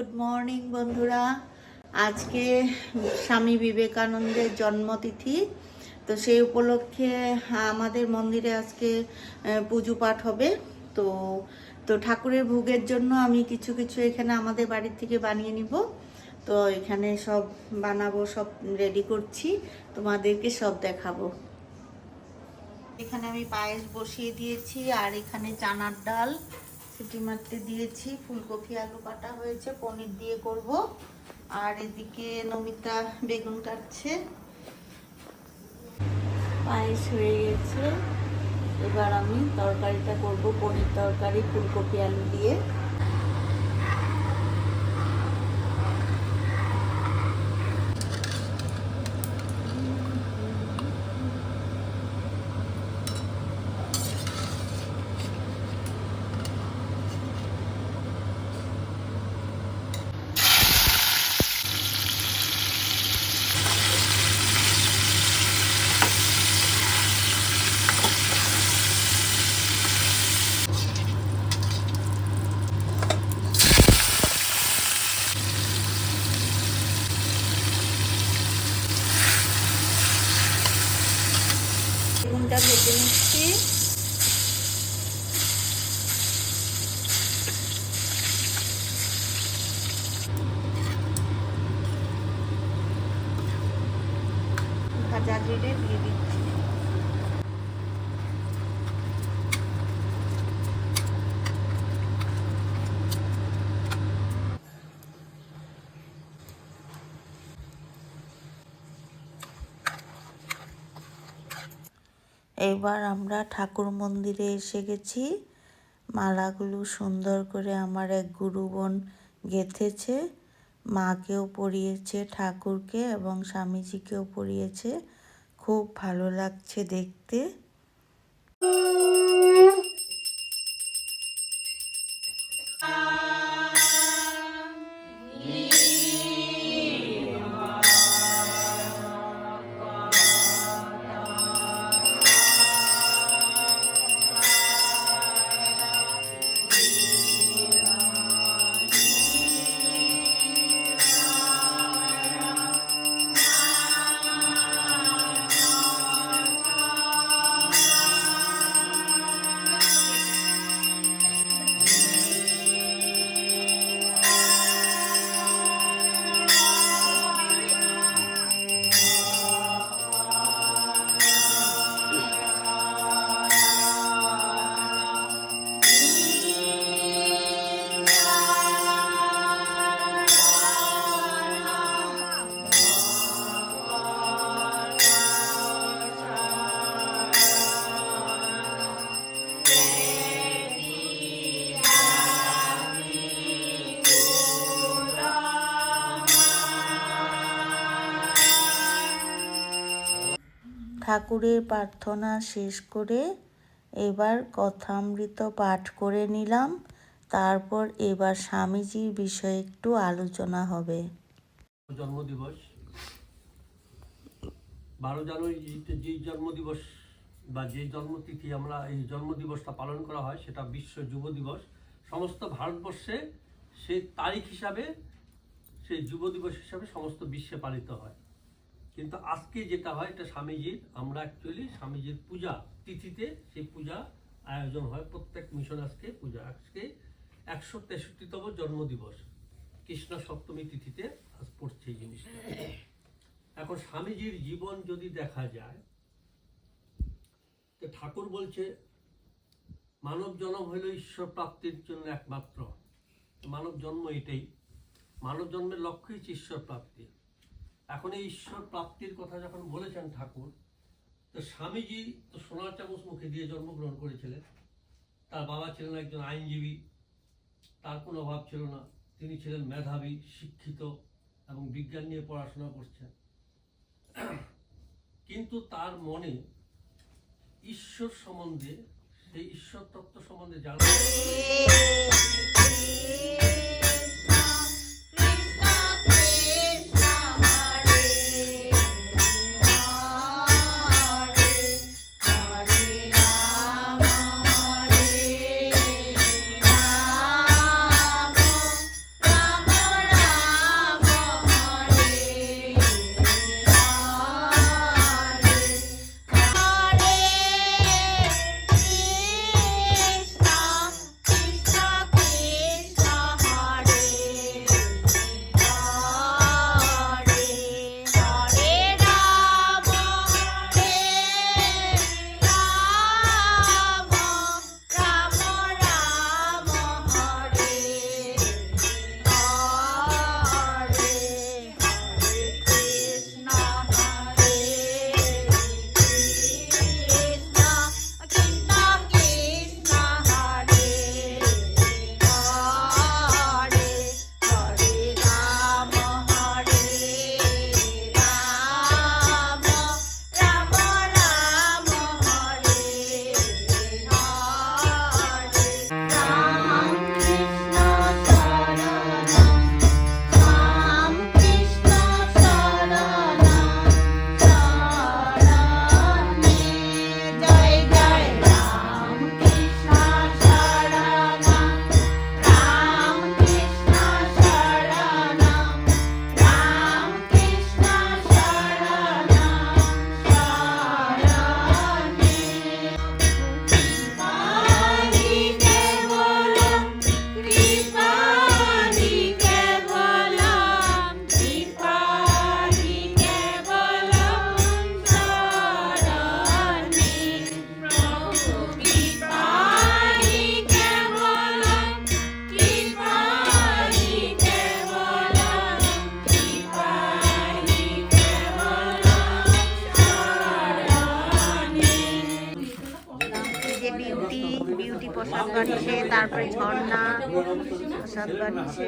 Good morning বন্ধুরা। আজকে স্বামী বিবেকানন্দের জন্মতিথি। তো সেই উপলক্ষে আমাদের মন্দিরে আজকে পুজো পাঠ হবে। তো তো ঠাকুরের ভোগের জন্য আমি কিছু কিছু এখানে আমাদের বাড়ির থেকে বানিয়ে নিব। তো এখানে সব বানাবো, সব রেডি করছি। তোমাদেরকে সব দেখাবো। এখানে আমি পায়েস বসিয়ে দিয়েছি, আর এখানে চানার ডাল। সিটি মারতে দিয়েছি, ফুলকপি, আলু কাটা হয়েছে, পনির দিয়ে করব। আর এদিকে নমিতা বেগুন কাটছে। পায়েস হয়ে গেছে। এবার আমি তরকারিটা করব, পনির তরকারি, ফুলকপি, আলু দিয়ে। বেগুনটা ভেজে নিচ্ছি। ভাজা জিরে দিয়ে দিচ্ছি। এবার আমরা ঠাকুর মন্দিরে এসে গেছি। মালাগুলো সুন্দর করে আমার এক গুরু বোন গেঁথেছে। মাকেও পরিয়েছে, ঠাকুরকে এবং স্বামীজিকেও পরিয়েছে। খুব ভালো লাগছে দেখতে। ঠাকুরের প্রার্থনা শেষ করে এবার কথামৃত পাঠ করে নিলাম। তারপর এবার স্বামীজির বিষয়ে একটু আলোচনা হবে। জন্মদিবস। বারো জানুয়ারিতে যেই জন্মদিবস বা যে জন্মতিথি আমরা এই জন্মদিবসটা পালন করা হয়, সেটা বিশ্ব যুব দিবস। সমস্ত ভারতবর্ষে সেই তারিখ হিসাবে, সেই যুব দিবস হিসাবে সমস্ত বিশ্বে পালিত হয়। কিন্তু আজকে যেটা হয়, এটা স্বামীজির, আমরা অ্যাকচুয়ালি স্বামীজির পূজা তিথিতে সেই পূজা আয়োজন হয়। প্রত্যেক মিশন আজকে পূজা। আজকে একশো তেষট্টিতম জন্মদিবস। কৃষ্ণ সপ্তমী তিথিতে আজ পড়ছে এই জিনিসটা। এখন স্বামীজির জীবন যদি দেখা যায়, তো ঠাকুর বলছে, মানব জন্ম হইল ঈশ্বর প্রাপ্তির জন্য একমাত্র। মানব জন্ম এটাই। মানব জন্মের লক্ষ্যই হচ্ছে ঈশ্বর প্রাপ্তি। এখন এই ঈশ্বর প্রাপ্তির কথা যখন বলেছেন ঠাকুর, তো স্বামীজি তো সোনার চামচ মুখে দিয়ে জন্মগ্রহণ করেছিলেন। তার বাবা ছিলেন একজন আইনজীবী, তার কোনো অভাব ছিল না। তিনি ছিলেন মেধাবী, শিক্ষিত এবং বিজ্ঞান নিয়ে পড়াশোনা করছেন। কিন্তু তার মনে ঈশ্বর সম্বন্ধে, সেই ঈশ্বর তত্ত্ব সম্বন্ধে জানা প্রসাদ তারপরে ঝর্ণা প্রসাদ বাড়ছে